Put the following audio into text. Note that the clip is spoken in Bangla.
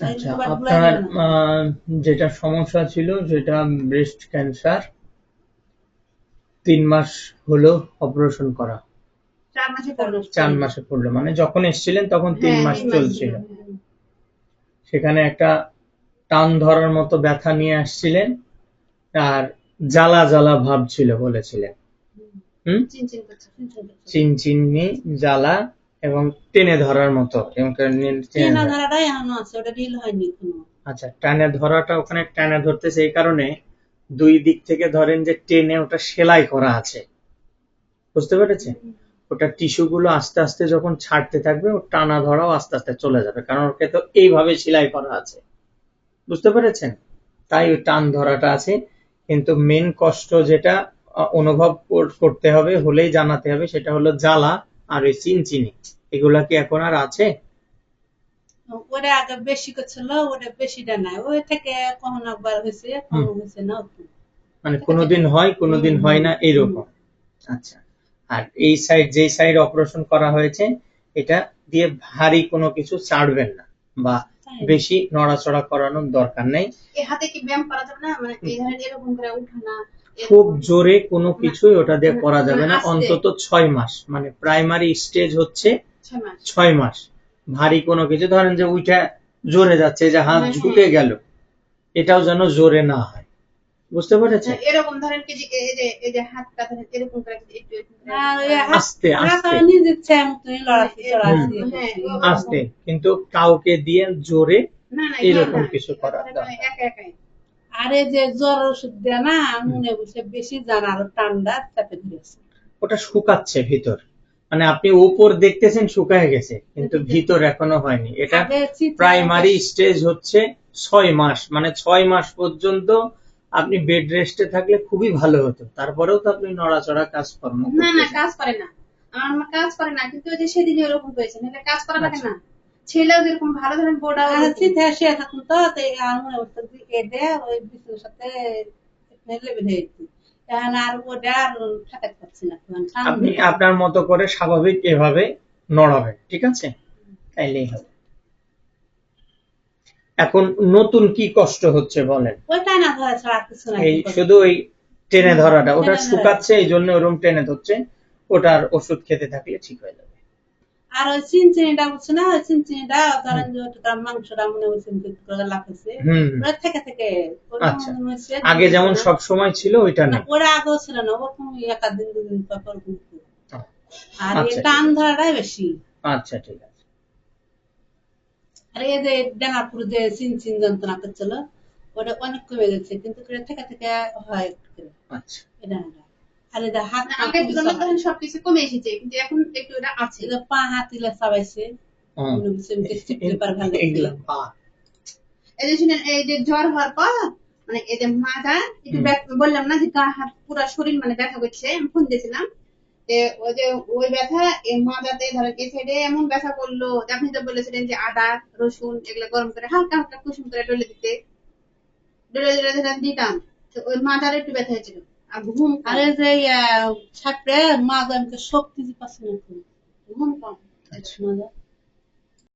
আচ্ছা আপনার যেটা সমস্যা ছিল যেটা ব্রেস্ট ক্যান্সার তিন মাস হলো অপারেশন করা। চার মাসে পড়ল। মানে যখন এসেছিলেন তখন তিন হ্যাঁ, মাস চলছিল। হ্যাঁ। সেখানে একটা টান ধরার মতো ব্যথা নিয়ে আসছিলেন আর জ্বালা জ্বালা ভাব ছিল বলেছিলেন। হুম। চিনচিনি জ্বালা এবং টেনে ধরার মতো এবং টেনে ধরাটাই এখনও আছে ওটা ঢিল হয়নি আচ্ছা টানে ধরাটা ওখানে টানে ধরতেছে এই কারণে দুই দিক থেকে ধরেন যে টেনে ওটা সেলাই করা আছে। বুঝতে পেরেছে ওটা টিস্যু গুলো আস্তে আস্তে যখন ছাড়তে থাকবে ও টানা ধরাও আস্তে আস্তে চলে যাবে কারণ ওকে তো এইভাবে সেলাই করা আছে। বুঝতে পেরেছেন? তাই ওই টান ধরাটা আছে কিন্তু মেন কষ্ট যেটা অনুভব কর- করতে হবে হলেই জানাতে হবে সেটা হলো জ্বালা। আর ওই চিনচিনি এগুলা কি এখন আর আছে? ওটা আগে বেশি করছিল ওটা নাই। ওই থেকে কখনো একবার হয়েছে কখনো হয়েছে না মানে কোনোদিন হয় কোনোদিন হয় না আচ্ছা। আর এই সাইড যেই সাইড অপারেশন করা হয়েছে এটা দিয়ে ভারী কোনো কিছু ছাড়বেন না বা বেশি নড়াচড়া করানোর দরকার নেই। এই হাতে কি ব্যায়াম করা যাবে না? মানে এই ধরনের এরকম করে উঠানা খুব জোরে কোনো কিছুই ওটা দিয়ে করা যাবে না। অন্তত ছয় মাস। মানে প্রাইমারি স্টেজ হচ্ছে ছয় মাস। ভারী কোনো কিছু। ধরেন যে উইটা জোরে যাচ্ছে যে হাত হ্যাঁ, ঝুঁকে গেল এটাও যেন জোরে না হয়। বুঝতে পেরেছেন? হ্যাঁ, এরকম ধরেন কি যে এই যে হাতটা ধরেন এরকম করে একটু একটু করে- আর ওই হাত- আস্তে হ্যাঁ, আস্তে। কিন্তু কাউকে দিয়ে জোরে এরকম না, কিছু করার দরকার। আর যে জ্বর ওষুধ দেয় না মনে বসে বেশি জান আরও ঠান্ডা চাপে ধরেছে ওটা শুকাচ্ছে ভিতর। মানে আপনি উপর দেখতেছেন শুকায় গেছে কিন্তু ভিতর এখনও হয়নি। এটা প্রাইমারি স্টেজ হচ্ছে ছয় মাস। মানে ছয় মাস পর্যন্ত আপনি বেড রেস্টে থাকলে খুবই ভালো হতো। তারপরেও তো আপনি নড়াচড়া কাজকর্ম না না কাজ করে না। আমার কাজ করে না কিন্তু ওই যে সেদিন এরকম হয়েছে। কাজ করা আচ্ছা। না। ছেলেও যেরকম ভালো ধরেন বোর্ডা শুয়ে থাকুন তো আর মনে ওই সাথে লেবে আর ওটা আর ঠাকাতে পারছি না আপনি আপনার মতো করে স্বাভাবিক এভাবে নড়াবেন ঠিক আছে? তাইলেই হবে। এখন নতুন কি কষ্ট হচ্ছে বলেন? ওইটাই না ধরা আর কিছু না এই শুধু ওই টেনে ধরাটা ওটা শুকাচ্ছে এই জন্য ওরম টেনে ধরছে ওটার ওষুধ খেতে থাকলে ঠিক হয়ে যাবে। আর ওই চিনচিনিটা বুঝছ না? ওই চিনচিনিটা ধরেন যে ওটা মাংসটা মনে হচ্ছে করে লাফেছে হুম। ওটা থেকে থেকে আচ্ছা। আগে যেমন সব সময় ছিল ওইটা না, ওরা আগেও ছিল না ওরকম একা দিন দুদিন পর। আর এই আচ্ছা, টান ধরাটাই বেশি। আচ্ছা ঠিক আছে। আর এই যে ডাঙাপুর যে চিন চিন যন্ত্রণা করছিল ওটা অনেক কমে গেছে কিন্তু করে থেকে থেকে হয় করে। আচ্ছা। এই ডাঙাটা। আর এই যে হাত পা তুলনায় সবাই- সবকিছু কমে এসেছে কিন্তু এখন একটু এটা আছে এই পা হাত ইলে সবাইছে হুম। মনে হচ্ছে এমনি চিপলে পার ভালো এগুলা পা। এই যে শুনেন এই যে জ্বর হওয়ার পর মানে এই যে মাথা একটু বললাম না যে গা হাত পুরো শরীর মানে ব্যথা করছে আমি ফোন দিয়েছিলাম ওই যে ওই ব্যথা এই মাথাতে ধরেন এই সাইডে এমন ব্যথা করল আপনি তো বলেছিলেন যে আদা রসুন এগুলো গরম করে হালকা হালকা কুসুম করে ডলে দিতে ডলে ডলে দিতাম তো ওই মাথার একটু ব্যথা হয়েছিল আর যে ছাপড়ে মা আমাকে শক্তি পাচ্ছে না। ঘুম কম